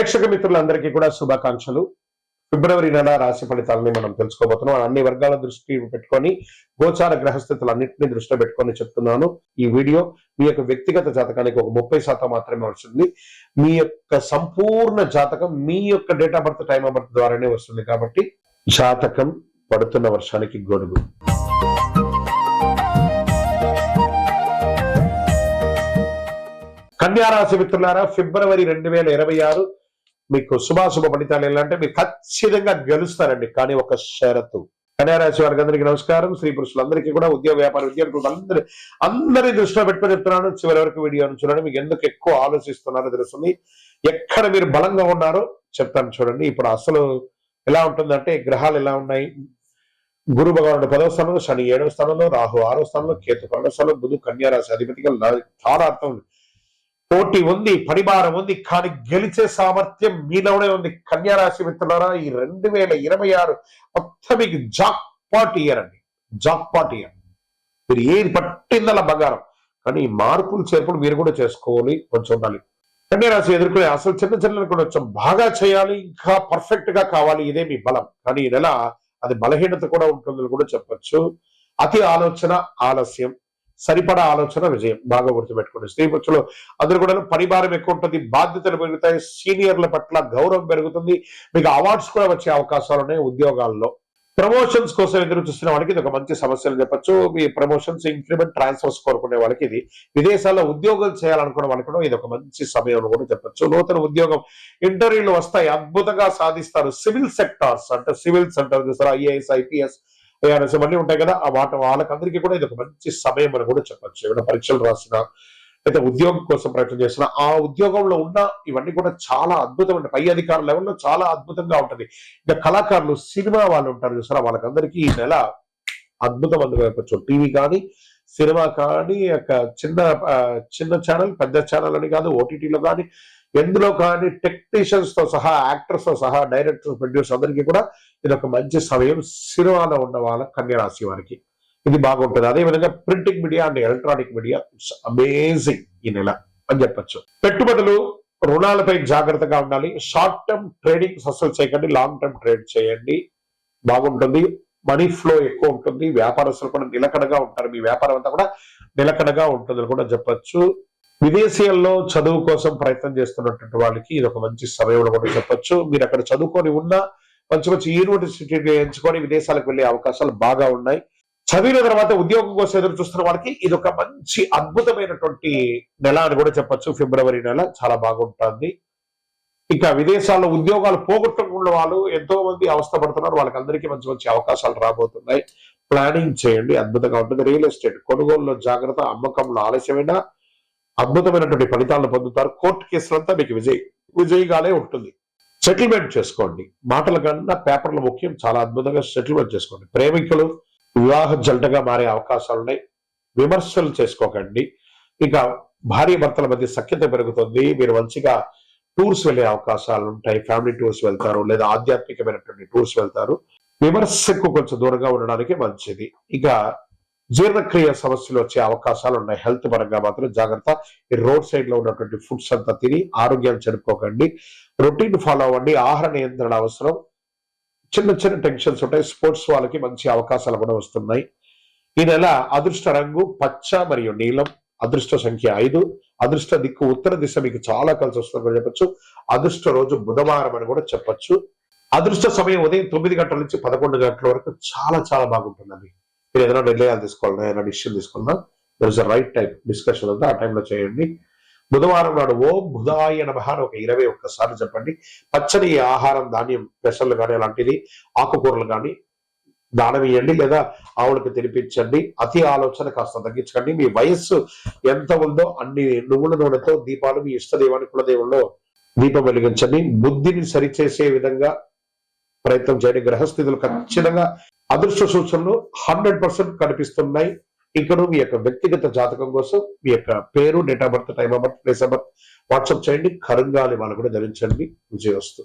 ప్రేక్షక మిత్రులందరికీ కూడా శుభాకాంక్షలు. ఫిబ్రవరి నెల రాశి ఫలితాలని మనం తెలుసుకోబోతున్నాం. అన్ని వర్గాల దృష్టి పెట్టుకొని గోచార గ్రహస్థితులు అన్నింటినీ దృష్టిలో పెట్టుకొని చెప్తున్నాను ఈ వీడియో. మీ యొక్క వ్యక్తిగత జాతకానికి ఒక ముప్పై శాతం మాత్రమే వస్తుంది. మీ యొక్క సంపూర్ణ జాతకం మీ యొక్క date of birth time of birth ద్వారానే వస్తుంది కాబట్టి జాతకం పడుతున్న వర్షానికి గొడుగు. కన్యారాశి మిత్రులారా ఫిబ్రవరి రెండు వేల ఇరవై ఆరు మీకు శుభాశుభ ఫలితాలు ఎలా అంటే మీరు ఖచ్చితంగా గెలుస్తారండి. కానీ ఒక షరతు. కన్యారాశి వారికి అందరికీ నమస్కారం. స్త్రీ పురుషులందరికీ కూడా ఉద్యోగ వ్యాపార విద్యార్థులు అందరి అందరి దృష్టిలో పెట్టుకుని చెప్తున్నాను. చివరి వరకు వీడియోను చూడండి. మీకు ఎందుకు ఎక్కువ ఆలోచిస్తున్నారో తెలుస్తుంది. ఎక్కడ మీరు బలంగా ఉన్నారో చెప్తాను చూడండి. ఇప్పుడు అసలు ఎలా ఉంటుందంటే గ్రహాలు ఎలా ఉన్నాయి? గురు భగవానుడు పదవ స్థానంలో శని ఏడవ స్థానంలో రాహు ఆరో స్థానంలో కేతు పన్నెండవ స్థానంలో బుధు కన్యారాశి అధిపతిగా చాలా అర్థం ఉంది. పోటీ ఉంది పడిబారం ఉంది కానీ గెలిచే సామర్థ్యం మీలోనే ఉంది. కన్యారాశి మిత్రులారా ఈ రెండు వేల ఇరవై ఆరు మొత్తం మీకు జాక్ పాట్ ఇయర్ అండి. Jackpot year. మీరు ఏది పట్టిందల బంగారం. కానీ మార్పులు చేర్పులు మీరు కూడా చేసుకోవాలి కొంచెం ఉండాలి. కన్యారాశి ఎదుర్కొనే అసలు చిన్న చిన్న కొంచెం బాగా చేయాలి ఇంకా పర్ఫెక్ట్గా కావాలి ఇదే మీ బలం. కానీ ఈ నెల అది బలహీనత కూడా ఉంటుందని కూడా చెప్పొచ్చు. అతి ఆలోచన ఆలస్యం సరిపడా ఆలోచన విజయం. బాగా గుర్తుపెట్టుకోండి. స్త్రీ పురుషులు అందరూ కూడా పరిభారం ఎక్కువ ఉంటుంది బాధ్యతలు పెరుగుతాయి సీనియర్ల పట్ల గౌరవం పెరుగుతుంది. మీకు అవార్డ్స్ కూడా వచ్చే అవకాశాలు ఉన్నాయి ఉద్యోగాల్లో. ప్రమోషన్స్ కోసం ఎదురు చూస్తున్న వాళ్ళకి ఇది ఒక మంచి సమస్య అని చెప్పొచ్చు. మీ ప్రమోషన్స్ ఇంక్రిమెంట్ ట్రాన్స్ఫర్స్ కోరుకునే వాళ్ళకి ఇది. విదేశాల్లో ఉద్యోగం చేయాలనుకున్న వాళ్ళకి కూడా ఇది ఒక మంచి సమయం కూడా చెప్పొచ్చు. నూతన ఉద్యోగం ఇంటర్వ్యూలు వస్తాయి. అద్భుతంగా సాధిస్తారు సివిల్ సెక్టార్స్. అంటే సివిల్స్ అంటారు చూస్తారా ఐఏఎస్ ఐపీఎస్ ఏఆర్ఎస్ ఇవన్నీ ఉంటాయి కదా ఆ వాటి వాళ్ళకందరికీ కూడా ఇది ఒక మంచి సమయం అని కూడా చెప్పొచ్చు. ఏమైనా పరీక్షలు రాసినా అయితే ఉద్యోగం కోసం ప్రయత్నం చేసిన ఆ ఉద్యోగంలో ఉన్న ఇవన్నీ కూడా చాలా అద్భుతమైన పై అధికారుల లెవెల్లో చాలా అద్భుతంగా ఉంటది. ఇంకా కళాకారులు సినిమా వాళ్ళు ఉంటారు చూసారా వాళ్ళకందరికీ ఈ నెల అద్భుతం అందుకోవచ్చు టీవీ కానీ సినిమా కానీ ఒక చిన్న చిన్న ఛానల్ పెద్ద ఛానల్ అని కాదు ఓటీటీలో కానీ ఎందులో కానీ టెక్నీషియన్స్తో సహా యాక్టర్స్తో సహా డైరెక్టర్స్ ప్రొడ్యూసర్ అందరికీ కూడా ఇది ఒక మంచి సమయం సినిమాలో ఉన్న వాళ్ళ కన్యరాశి వారికి. ఇది బాగుంటుంది. అదే విధంగా printing media and electronic media it's amazing ఈ నెల అని చెప్పొచ్చు. పెట్టుబడులు రుణాలపై జాగ్రత్తగా ఉండాలి. షార్ట్ టర్మ్ ట్రేడింగ్ అసలు చేయకండి. లాంగ్ టర్మ్ ట్రేడ్ చేయండి. బాగుంటుంది. మనీ ఫ్లో ఎక్కువ ఉంటుంది. వ్యాపారస్తులు కూడా నిలకడగా ఉంటారు. మీ వ్యాపారం అంతా కూడా నిలకడగా ఉంటుంది కూడా చెప్పచ్చు. విదేశీయాల్లో చదువు కోసం ప్రయత్నం చేస్తున్నటువంటి వాళ్ళకి ఇది ఒక మంచి సమయం కూడా చెప్పొచ్చు. మీరు అక్కడ చదువుకొని ఉన్నా మంచి మంచి యూనివర్సిటీ ఎంచుకొని విదేశాలకు వెళ్ళే అవకాశాలు బాగా ఉన్నాయి. చదివిన తర్వాత ఉద్యోగం కోసం ఎదురు చూస్తున్న వాళ్ళకి ఇది ఒక మంచి అద్భుతమైనటువంటి నెల అని కూడా చెప్పొచ్చు. ఫిబ్రవరి నెల చాలా బాగుంటుంది. ఇంకా విదేశాల్లో ఉద్యోగాలు పోగొట్టుకున్న వాళ్ళు ఎంతో మంది అవస్థపడుతున్నారు. వాళ్ళకి అందరికీ మంచి మంచి అవకాశాలు రాబోతున్నాయి. ప్లానింగ్ చేయండి. అద్భుతంగా ఉంటుంది. రియల్ ఎస్టేట్ కొనుగోలులో జాగ్రత్త అమ్మకంలో ఆలస్యమైన అద్భుతమైనటువంటి ఫలితాలను పొందుతారు. కోర్టు కేసులంతా మీకు విజయ్ విజయగానే ఉంటుంది. సెటిల్మెంట్ చేసుకోండి. మాటల కన్నా పేపర్లు ముఖ్యం చాలా అద్భుతంగా సెటిల్మెంట్ చేసుకోండి. ప్రేమికులు వివాహ జంటగా మారే అవకాశాలు ఉన్నాయి విమర్శలు చేసుకోకండి. ఇంకా భార్య భర్తల మధ్య సఖ్యత పెరుగుతుంది. మీరు మంచిగా టూర్స్ వెళ్ళే అవకాశాలు ఉంటాయి. ఫ్యామిలీ టూర్స్ వెళ్తారు లేదా ఆధ్యాత్మికమైనటువంటి టూర్స్ వెళ్తారు. విమర్శకు కొంచెం దూరంగా ఉండడానికి మంచిది. ఇక జీర్ణక్రియ సమస్యలు వచ్చే అవకాశాలు ఉన్నాయి. హెల్త్ పరంగా మాత్రం జాగ్రత్త. ఈ రోడ్ సైడ్లో ఉన్నటువంటి ఫుడ్స్ అంతా తిని ఆరోగ్యాన్ని చెడుపుకోకండి రొటీన్ ఫాలో అవ్వండి. ఆహార నియంత్రణ అవసరం. చిన్న చిన్న టెన్షన్స్ ఉంటాయి. స్పోర్ట్స్ వాళ్ళకి మంచి అవకాశాలు కూడా వస్తున్నాయి. ఈ నెల అదృష్ట రంగు పచ్చ మరియు నీలం. అదృష్ట సంఖ్య ఐదు. అదృష్ట దిక్కు ఉత్తర దిశ మీకు చాలా కలిసి వస్తుందని కూడా అదృష్ట రోజు బుధవారం అని కూడా చెప్పచ్చు. అదృష్ట సమయం ఉదయం తొమ్మిది గంటల నుంచి పదకొండు గంటల వరకు చాలా చాలా బాగుంటుందండి. మీరు ఏదైనా నిర్ణయాలు తీసుకోవాలన్నా ఏదైనా డిసిషన్ తీసుకున్నా there is right time discussion ఉందా. ఆ టైంలో చేయండి. బుధవారం నాడు ఓం బుధాయ నమః ఒక ఇరవై ఒక్కసారి చెప్పండి. పచ్చని ఆహారం ధాన్యం పెసర్లు కానీ అలాంటిది ఆకుకూరలు కానీ దానం ఇవ్వండి లేదా ఆవులకు తినిపించండి. అతి ఆలోచన కాస్త తగ్గించకండి. మీ వయస్సు ఎంత ఉందో అన్ని నువ్వుల నూనెతో దీపాలు మీ ఇష్టదేవాన్ని కులదేవుల్లో దీపం వెలిగించండి. బుద్ధిని సరిచేసే విధంగా ప్రయత్నం చేయండి. గ్రహస్థితులు ఖచ్చితంగా అదృష్ట సూచనలు హండ్రెడ్ పర్సెంట్ కనిపిస్తున్నాయి. ఇక్కడ మీ యొక్క వ్యక్తిగత జాతకం కోసం మీ యొక్క పేరు date of birth time of birth place of birth WhatsApp చేయండి. కరంగాలి వాళ్ళు కూడా ధరించండి. విజయవస్తు.